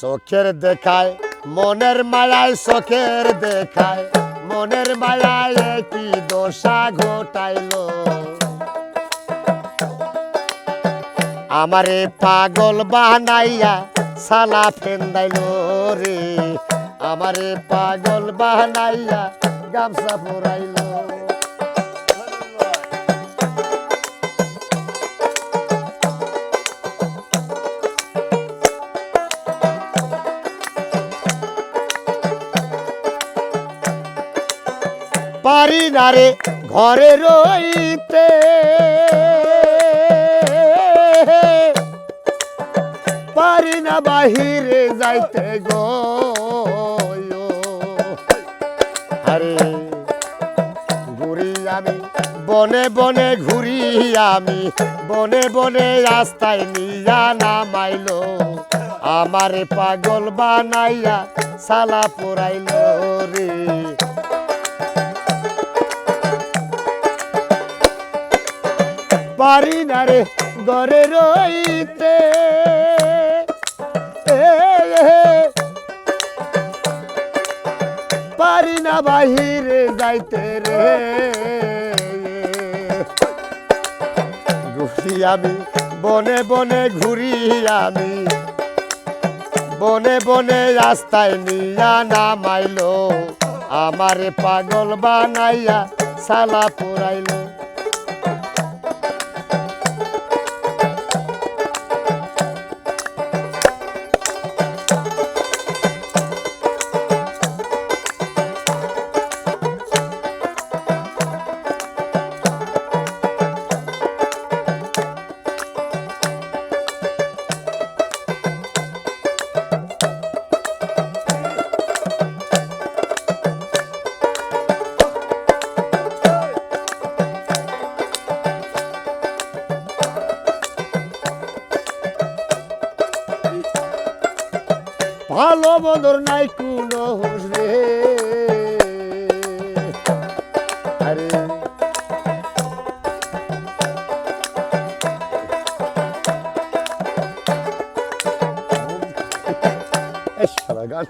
চোখের দেখায়, মনের মায়ায় চোখের দেখায়, মনের মায়ায় কি দশা ঘটাইলো। আমারে পাগল বানাইয়া সালা ফেন্দাইল রে, আমারে পাগল বানাইয়া গামছা পরাইল। পারি না রে, ঘরে রইতে। পারি না বাহিরে যাইতে গো। আরে, ঘুরি আমি, বনে বনে ঘুরি আমি, বনে বনে রাস্তায় নিয়া নামাইলো। আমারে পাগল বানাইয়া সালা পোড়াইলো রে। পারি না রে, ঘরে রইতে। পারি না বাহিরে যাইতে রে। ঘুরি আমি, বনে বনে ঘুরি আমি। বনে বনে রাস্তায় নিয়া নামাইলো। আমারে পাগল বানাইয়া, সালা পুরাইলো ভালো মন্দর নাই কোনো হুঁশ রে। আরে। গান